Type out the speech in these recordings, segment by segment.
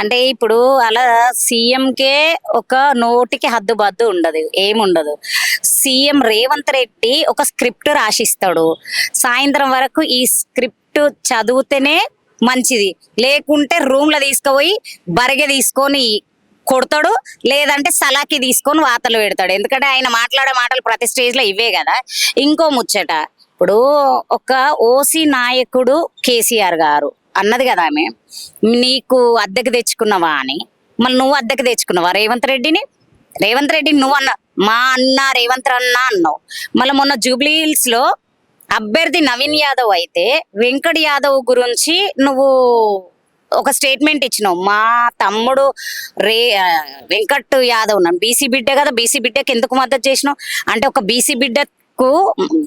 అంటే ఇప్పుడు అలా సీఎంకే ఒక నోటికి హద్దుబద్దు ఉండదు ఏముండదు. సీఎం రేవంత్ రెడ్డి ఒక స్క్రిప్ట్ రాసిస్తాడు. సాయంత్రం వరకు ఈ స్క్రిప్ట్ చదివితేనే మంచిది. లేకుంటే రూమ్లో తీసుకుపోయి బరిగె తీసుకొని కొడతాడు లేదంటే సలాకి తీసుకొని వాతలు పెడతాడు. ఎందుకంటే ఆయన మాట్లాడే మాటలు ప్రతి స్టేజ్లో ఇవే కదా. ఇంకో ముచ్చట. ఇప్పుడు ఒక ఓసీ నాయకుడు కేసీఆర్ గారు అన్నది కదా ఆమె. నీకు అద్దెకు తెచ్చుకున్నావా అని. మళ్ళీ నువ్వు అద్దెకు తెచ్చుకున్నావా రేవంత్ రెడ్డిని? రేవంత్ రెడ్డిని నువ్వు అన్న మా అన్న రేవంత్ అన్న అన్నావు. మళ్ళీ మొన్న జూబ్లీ హిల్స్లో అభ్యర్థి నవీన్ యాదవ్ అయితే వెంకట్ యాదవ్ గురించి నువ్వు ఒక స్టేట్మెంట్ ఇచ్చినావు. మా తమ్ముడు రే వెంకట్ యాదవ్ నన్ను బీసీ బిడ్డ కదా బీసీ బిడ్డకి ఎందుకు మద్దతు చేసినావు? అంటే ఒక బీసీ బిడ్డ బిడ్డకు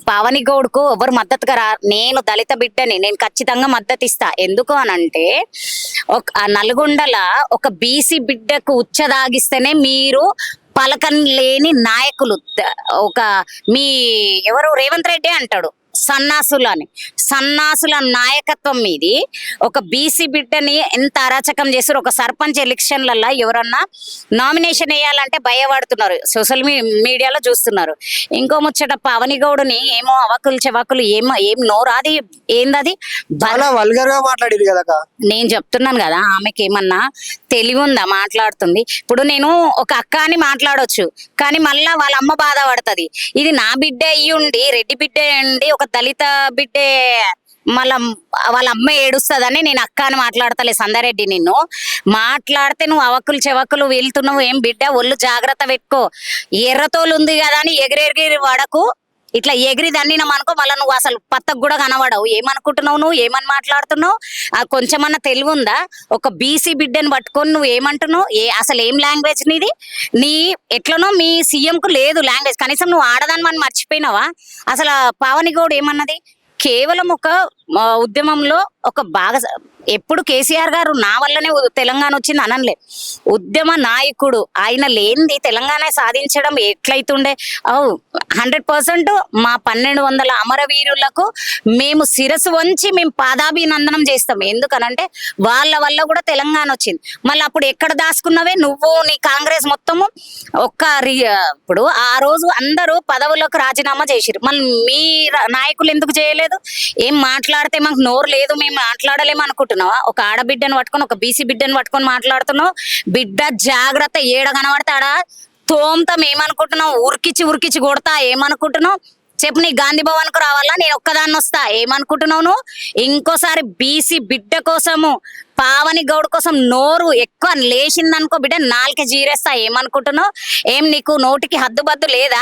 పావని గౌడ్కు ఎవరు మద్దతుగా రా నేను దళిత బిడ్డని నేను ఖచ్చితంగా మద్దతు ఇస్తా ఎందుకు అని అంటే ఒక నల్గొండల ఒక బీసీ బిడ్డకు ఉచ్చదాగిస్తేనే మీరు పలకం లేని నాయకులు. ఒక మీ ఎవరు? రేవంత్ రెడ్డి అంటాడు. సన్నాసులు అని సన్నాసుల నాయకత్వం మీది. ఒక బీసీ బిడ్డని ఎంత అరాచకం చేస్తారు ఒక సర్పంచ్ ఎలక్షన్లలో ఎవరన్నా నామినేషన్ వేయాలంటే భయపడుతున్నారు. సోషల్ మీడియాలో చూస్తున్నారు. ఇంకో ముచ్చట పవని గౌడుని ఏమో అవకులు చెవకులు ఏమో ఏం నోరాది ఏందది? మాట్లాడింది కదా నేను చెప్తున్నాను కదా ఆమెకి ఏమన్నా తెలివి ఉందా మాట్లాడుతుంది. ఇప్పుడు నేను ఒక అక్క అని మాట్లాడొచ్చు కానీ మళ్ళా వాళ్ళ అమ్మ బాధపడుతుంది. ఇది నా బిడ్డ అయ్యి ఉండి రెడ్డి బిడ్డ ఉండి ఒక దళిత బిడ్డే మళ్ళా వాళ్ళ అమ్మ ఏడుస్తుందని నేను అక్క అని మాట్లాడతలే సందారెడ్డి నిన్ను. మాట్లాడితే నువ్వు అవకులు చెవకులు వెళ్తున్నావు ఏం బిడ్డ ఒళ్ళు జాగ్రత్త పెట్టుకో. ఎర్రతోలు ఉంది కదా అని ఎగిరెగిరి వడకు ఇట్లా ఎగిరి దన్నినాం అనుకో మళ్ళీ నువ్వు అసలు పత్తకు కూడా కనబడవు. ఏమనుకుంటున్నావు నువ్వు? ఏమని మాట్లాడుతున్నావు? కొంచెమన్నా తెలివి ఉందా ఒక బీసీ బిడ్డని పట్టుకొని నువ్వు ఏమంటున్నావు? ఏ అసలు ఏం లాంగ్వేజ్ నీది? నీ ఎట్లనో మీ సీఎంకు లేదు లాంగ్వేజ్. కనీసం నువ్వు ఆడదాని మనం మర్చిపోయినావా? అసలు పావని గౌడ్ ఏమన్నది? కేవలం ఒక ఉద్యమంలో ఒక బాగా ఎప్పుడు కేసీఆర్ గారు నా వల్లనే తెలంగాణ వచ్చింది అనలే ఉద్యమ నాయకుడు ఆయన లేనిది తెలంగాణ సాధించడం ఎట్లయితుండే? హండ్రెడ్ పర్సెంట్ మా పన్నెండు వందల అమరవీరులకు మేము శిరస్సు వంచి మేము పాదాభినందనం చేస్తాం. ఎందుకనంటే వాళ్ళ వల్ల కూడా తెలంగాణ వచ్చింది. మళ్ళీ అప్పుడు ఎక్కడ దాచుకున్నవే? నువ్వు నీ కాంగ్రెస్ మొత్తము ఒక్క రి- ఇప్పుడు ఆ రోజు అందరూ పదవులకు రాజీనామా చేసిరు మళ్ళీ మీ నాయకులు ఎందుకు చేయలేదు? ఏం మాట్లాడితే మాకు నోరు లేదు మేము మాట్లాడలేము అనుకుంటున్నావా? ఒక ఆడబిడ్డను పట్టుకొని ఒక బీసీ బిడ్డను పట్టుకొని మాట్లాడుతున్నావు. బిడ్డ జాగ్రత్త ఏడ కనబడతాడా? తోమతం ఏమనుకుంటున్నావు ఉరికిచ్చి ఉరికిచ్చి కొడతా ఏమనుకుంటున్నావు? చెప్పు నీ గాంధీ భవన్కు రావాలా? నేను ఒక్కదాన్ని వస్తా. ఏమనుకుంటున్నావు నువ్వు? ఇంకోసారి బీసీ బిడ్డ కోసము పావని గౌడ్ కోసం నోరు ఎక్కువ లేచిందనుకో బిడ్డ నాలుక జీరేస్తా. ఏమనుకుంటున్నావు? ఏం నీకు నోటికి హద్దుబద్దు లేదా?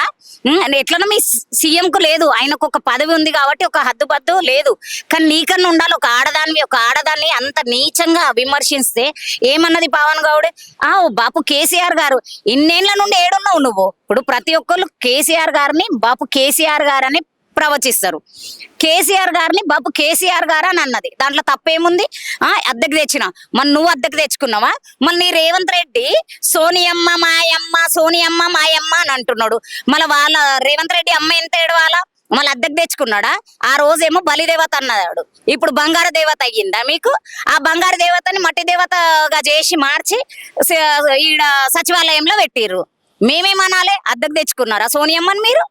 ఎట్లనో మీ సీఎం కు లేదు. ఆయనకు ఒక పదవి ఉంది కాబట్టి ఒక హద్దుబద్దు లేదు. కానీ నీకన్నా ఉండాలి ఒక ఆడదాన్ని ఒక ఆడదాన్ని అంత నీచంగా విమర్శిస్తే ఏమన్నది పావన్ గౌడ్? ఆ బాపు కేసీఆర్ గారు. ఇన్నేళ్ళ నుండి ఏడున్నావు నువ్వు? ఇప్పుడు ప్రతి ఒక్కళ్ళు కేసీఆర్ గారిని బాపు కేసీఆర్ గారని ప్రవచిస్తారు. కేసీఆర్ గారిని బాబు కేసీఆర్ గారు అని అన్నది. దాంట్లో తప్పేముంది? ఆ అద్దెకు తెచ్చిన. మన నువ్వు అద్దెకు తెచ్చుకున్నావా? మళ్ళీ నీ రేవంత్ రెడ్డి సోనియమ్మ మాయమ్మ సోనియమ్మ మాయమ్మ అని అంటున్నాడు. మళ్ళీ వాళ్ళ రేవంత్ రెడ్డి అమ్మ ఎంత ఏడవాలా? మళ్ళీ అద్దెకు తెచ్చుకున్నాడా? ఆ రోజేమో బలిదేవత అన్నాడు. ఇప్పుడు బంగారు దేవత అయ్యిందా మీకు? ఆ బంగారు దేవతని మట్టి దేవతగా చేసి మార్చి ఈడ సచివాలయంలో పెట్టిర్రు. మేమేమనాలి అద్దెకు తెచ్చుకున్నారా? సోనియమ్మని మీరు?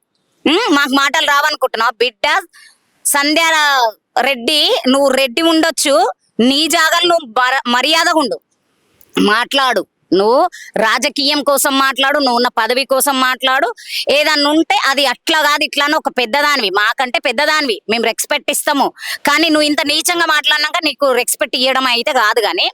మాకు మాటలు రావనుకుంటున్నావు. బిడ్డ సంధ్య రెడ్డి నువ్వు రెడ్డి ఉండొచ్చు. నీ జాగాలు నువ్వు మర్యాదగా ఉండు. మాట్లాడు. నువ్వు రాజకీయం కోసం మాట్లాడు నువ్వు ఉన్న పదవి కోసం మాట్లాడు. ఏదన్నా ఉంటే అది అట్లా కాదు ఇట్లా అని ఒక పెద్దదానివి. మాకంటే పెద్దదానివి. మేము రెస్పెక్ట్ ఇస్తాము. కానీ నువ్వు ఇంత నీచంగా మాట్లాడినాక నీకు రెస్పెక్ట్ ఇవ్వడం అయితే కాదు కానీ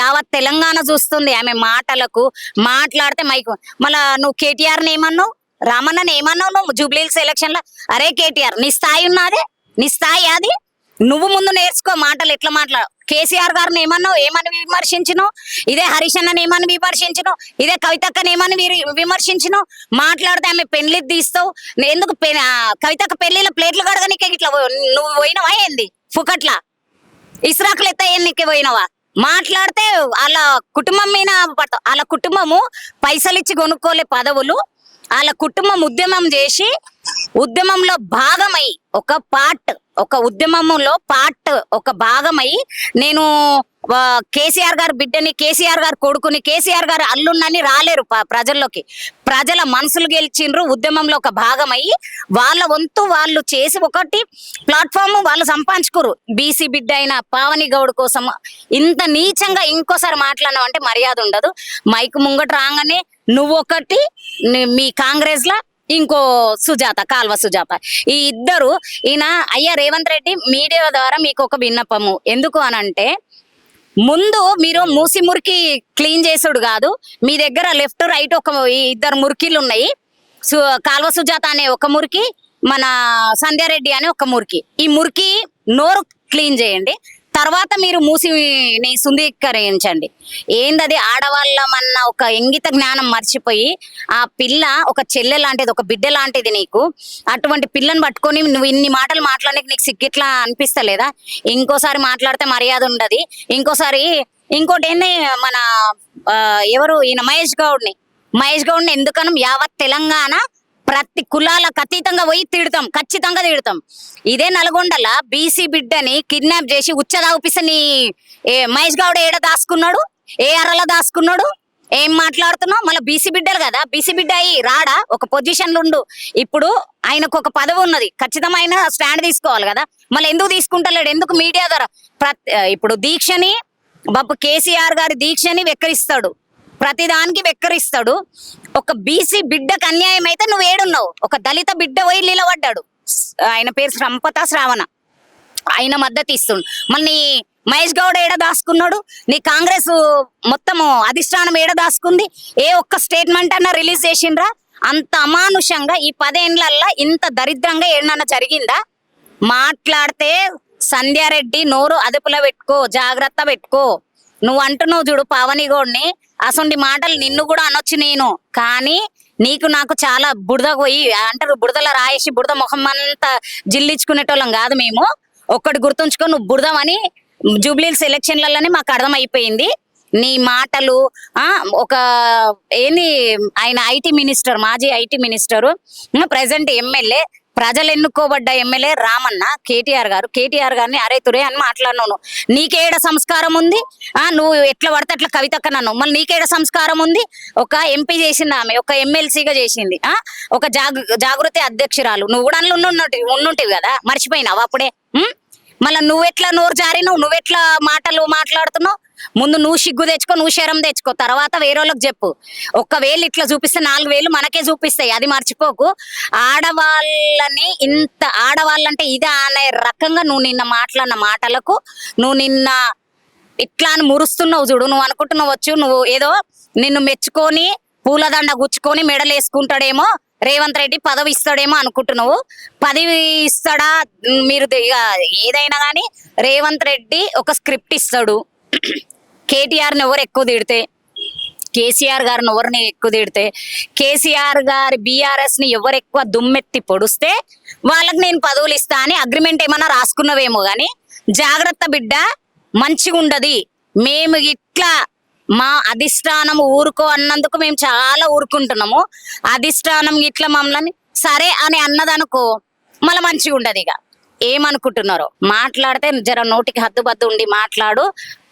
యావత్ తెలంగాణ చూస్తుంది ఆమె మాటలకు. మాట్లాడితే మైకు మళ్ళా నువ్వు కేటీఆర్ని ఏమన్నావు? రామన్నని ఏమన్నావు నువ్వు? జూబ్లీహిల్స్ ఎలక్షన్లో అరే కేటీఆర్ నీ స్థాయి ఉన్నది? నీ స్థాయి అది? నువ్వు ముందు నేర్చుకో మాటలు ఎట్లా మాట్లాడు కేసీఆర్ గారిని ఏమన్నావు? ఏమని విమర్శించను ఇదే హరీష్ అన్నని ఏమని విమర్శించను ఇదే కవితక్కని ఏమని విమర్శించను మాట్లాడితే ఆమె పెళ్ళి తీస్తావు? ఎందుకు కవితక్క పెళ్ళిలో ప్లేట్లు కడగనీకే ఇట్లా నువ్వు పోయినవా ఏంది? ఫుకట్లా? ఇస్రాకులు ఎత్తాయనికి పోయినవా? మాట్లాడితే వాళ్ళ కుటుంబం మీద పడతావు. వాళ్ళ కుటుంబము పైసలు ఇచ్చి కొనుక్కోలే పదవులు. వాళ్ళ కుటుంబం ఉద్యమం చేసి ఉద్యమంలో భాగమై ఒక పార్ట్ ఒక ఉద్యమములో పార్ట్ ఒక భాగమై నేను కేసీఆర్ గారు బిడ్డని కేసీఆర్ గారు కొడుకుని కేసీఆర్ గారు అల్లున్నని రాలేరు ప్రజల్లోకి. ప్రజల మనసులు గెలిచిండ్రు ఉద్యమంలో ఒక భాగం అయ్యి వాళ్ళ వంతు వాళ్ళు చేసి ఒకటి ప్లాట్ఫామ్ వాళ్ళు సంపాదించుకోరు బీసీ బిడ్డ అయిన పావని గౌడ్ కోసం ఇంత నీచంగా ఇంకోసారి మాట్లాడినావు అంటే మర్యాద ఉండదు. మైక్ ముంగట రాగానే నువ్వు ఒకటి మీ కాంగ్రెస్ లా ఇంకో సుజాత కాల్వ సుజాత. ఈ ఇద్దరు ఈయన అయ్యా రేవంత్ రెడ్డి మీడియా ద్వారా మీకు ఒక విన్నపము. ఎందుకు అనంటే ముందు మీరు మూసి మురికి క్లీన్ చేసుడు కాదు. మీ దగ్గర లెఫ్ట్ రైట్ ఒక ఇద్దరు మురికిలు ఉన్నాయి. సు కాల్వ సుజాత అనే ఒక మురికి మన సంధ్యారెడ్డి అనే ఒక మురికి. ఈ మురికి నోరు క్లీన్ చేయండి. తర్వాత మీరు మూసిని సుందీకరించండి ఏందది ఆడవాళ్ళమన్న ఒక ఇంగిత జ్ఞానం మర్చిపోయి ఆ పిల్ల ఒక చెల్లె లాంటిది ఒక బిడ్డ లాంటిది నీకు అటువంటి పిల్లని పట్టుకొని నువ్వు ఇన్ని మాటలు మాట్లాడడానికి నీకు సిగ్గిట్లా అనిపిస్తలేదా? ఇంకోసారి మాట్లాడితే మర్యాద ఉండదు. ఇంకోసారి ఇంకోటి ఏంది మన ఎవరు ఈయన మహేష్ గౌడ్ని? మహేష్ గౌడ్ని ఎందుకనం యావత్ తెలంగాణ ప్రతి కులాలకు అతీతంగా పోయి తిడతాం ఖచ్చితంగా తిడతాం. ఇదే నల్గొండల బీసీ బిడ్డని కిడ్నాప్ చేసి ఉచ్చదాపిసని ఏ మహేష్ గౌడ్ ఏడ దాసుకున్నాడు ఏ అరల దాసుకున్నాడు ఏం మాట్లాడుతున్నావు? మళ్ళీ బీసీ బిడ్డలు కదా బీసీ బిడ్డ అయ్యి రాడా? ఒక పొజిషన్ ఉండు. ఇప్పుడు ఆయనకు ఒక పదవి ఉన్నది. ఖచ్చితమైన స్టాండ్ తీసుకోవాలి కదా. మళ్ళీ ఎందుకు తీసుకుంటలేడు? ఎందుకు మీడియా ద్వారా? ప్రతి ఇప్పుడు దీక్షని బాబు కేసీఆర్ గారి దీక్షని వెక్కరిస్తాడు. ప్రతిదానికి వెక్కరిస్తాడు. ఒక బీసీ బిడ్డకు అన్యాయం అయితే నువ్వు ఏడున్నావు. ఒక దళిత బిడ్డ పోయి నిలబడ్డాడు. ఆయన పేరు సంపత శ్రావణ. ఆయన మద్దతు ఇస్తుండు. మళ్ళీ మహేష్ గౌడ్ ఏడ దాసుకున్నాడు నీ కాంగ్రెస్ మొత్తము అధిష్టానం ఏడ దాసుకుంది ఏ ఒక్క స్టేట్మెంట్ అన్నా రిలీజ్ చేసిండ్రా? అంత అమానుషంగా ఈ పదేండ్లల్లా ఇంత దరిద్రంగా ఏడన్నా జరిగిందా? మాట్లాడితే సంధ్యారెడ్డి నోరు అదుపులో పెట్టుకో జాగ్రత్త పెట్టుకో. నువ్వు అంటున్నావు చూడు పావనిగోడిని. అసొంటి మాటలు నిన్ను కూడా అనొచ్చు నేను. కానీ నీకు నాకు చాలా బురద పోయి అంటారు బురదల రాయేసి బురద ముఖం అంతా జిల్లించుకునేటోళ్ళం కాదు మేము. ఒక్కటి గుర్తుంచుకో నువ్వు బురదమని జూబ్లీల్స్ ఎలక్షన్లలోనే మాకు అర్థమైపోయింది. నీ మాటలు ఆ ఒక ఏంది ఆయన ఐటీ మినిస్టర్ మాజీ ఐటీ మినిస్టర్ ప్రజెంట్ ఎమ్మెల్యే ప్రజలు ఎన్నుకోబడ్డ ఎమ్మెల్యే రామన్న కేటీఆర్ గారు. కేటీఆర్ గారిని అరే తురే అని మాట్లాడినాను. నీకేడ సంస్కారం ఉంది? ఆ నువ్వు ఎట్లా పడితే అట్లా కవితక్క నన్ను. మళ్ళీ నీకేడ సంస్కారం ఉంది? ఒక ఎంపీ చేసింది ఆమె ఒక ఎమ్మెల్సీగా చేసింది. ఆ ఒక జాగృతి అధ్యక్షురాలు. నువ్వు కూడా అందులో ఉన్నుంటివి కదా? మర్చిపోయినావు అప్పుడే? మళ్ళీ నువ్వెట్లా నోరు జారినావు? నువ్వెట్లా మాటలు మాట్లాడుతున్నావు? ముందు నువ్వు సిగ్గు తెచ్చుకో నువ్వు శరం తెచ్చుకో. తర్వాత వేరే వాళ్ళకి చెప్పు. ఒక్కవేళ ఇట్లా చూపిస్తే నాలుగు వేలు మనకే చూపిస్తాయి. అది మర్చిపోకు. ఆడవాళ్ళని ఇంత ఆడవాళ్ళంటే ఇదే అనే రకంగా నువ్వు నిన్న మాట్లాడిన మాటలకు నువ్వు నిన్న ఇట్లా అని మురుస్తున్నావు చూడు. నువ్వు అనుకుంటున్నావచ్చు నువ్వు ఏదో నిన్ను మెచ్చుకొని పూలదండ గుచ్చుకొని మెడలు వేసుకుంటాడేమో రేవంత్ రెడ్డి పదవి ఇస్తాడేమో అనుకుంటున్నావు. పదవి ఇస్తాడా? మీరు ఇక ఏదైనా కానీ రేవంత్ రెడ్డి ఒక స్క్రిప్ట్ ఇస్తాడు. కేటీఆర్ని ఎవరు ఎక్కువ తిడితే? కేసీఆర్ గారిని ఎవరిని ఎక్కువ తిడితే? కేసీఆర్ గారి బీఆర్ఎస్ని ఎవరు ఎక్కువ దుమ్మెత్తి పొడుస్తే వాళ్ళకి నేను పదవులు ఇస్తా అని అగ్రిమెంట్ ఏమన్నా రాసుకున్నవేమో గాని జాగ్రత్త బిడ్డ మంచిగా ఉండదు. మేము ఇట్లా మా అధిష్టానం ఊరుకో అన్నందుకు మేము చాలా ఊరుకుంటున్నాము. అధిష్టానం ఇట్లా మమ్మల్ని సరే అని అన్నదనుకో మళ్ళీ మంచిగా ఉండదు ఇక. ఏమనుకుంటున్నారో? మాట్లాడితే జర నోటికి హద్దుబద్దు ఉండి మాట్లాడు.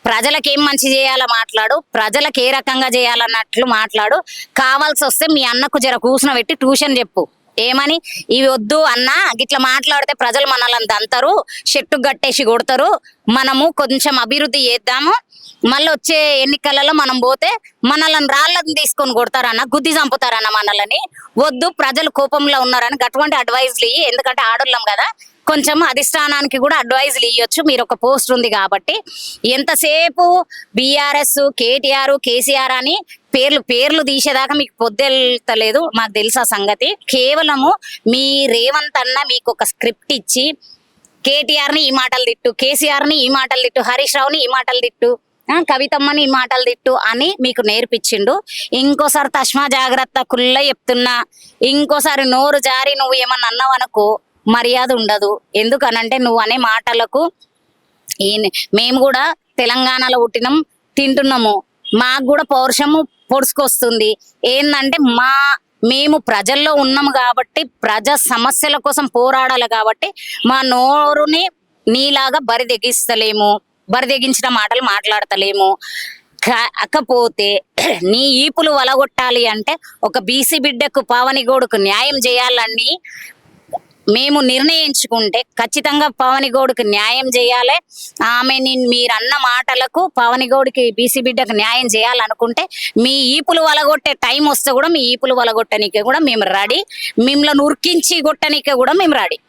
ప్రజలకు ఏం మంచి చేయాలో మాట్లాడు? ప్రజలకు ఏ రకంగా చేయాలన్నట్లు మాట్లాడు. కావాల్సి వస్తే మీ అన్నకు జర కూర్చుని పెట్టి ట్యూషన్ చెప్పు. ఏమని? ఇవి వద్దు అన్న గిట్లా మాట్లాడితే ప్రజలు మనల్ని దంతారు చెట్టు గట్టేసి కొడతారు. మనము కొంచెం అభివృద్ధి చేద్దాము. మళ్ళీ వచ్చే ఎన్నికలలో మనం పోతే మనల్ని రాళ్ళని తీసుకొని కొడతారన్న గుద్ది చంపుతారన్న మనల్ని. వద్దు ప్రజలు కోపంలో ఉన్నారని అటువంటి అడ్వైజ్లు ఇవి ఎందుకంటే ఆడోళ్ళం కదా. కొంచెం అధిష్టానానికి కూడా అడ్వైజ్లు ఇవ్వచ్చు మీరు ఒక పోస్ట్ ఉంది కాబట్టి. ఎంతసేపు బీఆర్ఎస్ కేటీఆర్ కేసీఆర్ అని పేర్లు పేర్లు తీసేదాకా మీకు పొద్దెళ్తలేదు. మాకు తెలుసా సంగతి. కేవలము మీ రేవంత్ అన్న మీకు ఒక స్క్రిప్ట్ ఇచ్చి కేటీఆర్ని ఈ మాటలు తిట్టు కేసీఆర్ని ఈ మాటలు తిట్టు హరీష్ రావుని ఈ మాటలు తిట్టు కవితమ్మని ఈ మాటలు తిట్టు అని మీకు నేర్పించిండు. ఇంకోసారి తస్మా జాగ్రత్త కుల్ల చెప్తున్నా. ఇంకోసారి నోరు జారి నువ్వు ఏమన్నా అన్నావు అనుకో మర్యాద ఉండదు. ఎందుకనంటే నువ్వు అనే మాటలకు మేము కూడా తెలంగాణలో పుట్టినాం తింటున్నాము. మాకు కూడా పౌరుషము పొడుచుకొస్తుంది. ఏంటంటే మా మేము ప్రజల్లో ఉన్నాము కాబట్టి ప్రజా సమస్యల కోసం పోరాడాలి కాబట్టి మా నోరుని నీలాగా బరిదెగిస్తలేము. బరిదెగించిన మాటలు మాట్లాడతలేము. కాకపోతే నీ ఈపులు వలగొట్టాలి అంటే ఒక బీసీ బిడ్డకు పావనిగోడుకు న్యాయం చేయాలని మేము నిర్ణయించుకుంటే ఖచ్చితంగా పవనిగౌడ్కి న్యాయం చేయాలి. ఆమె మీరు అన్న మాటలకు పవనిగౌడ్కి బీసీ బిడ్డకు న్యాయం చేయాలనుకుంటే మీ ఈపులు వలగొట్టే టైం వస్తే కూడా మీ ఈపులు వలగొట్టనికే కూడా మేము రెడీ. మిమ్మల్ని ఉరికించి కొట్టనికే కూడా మేము రెడీ.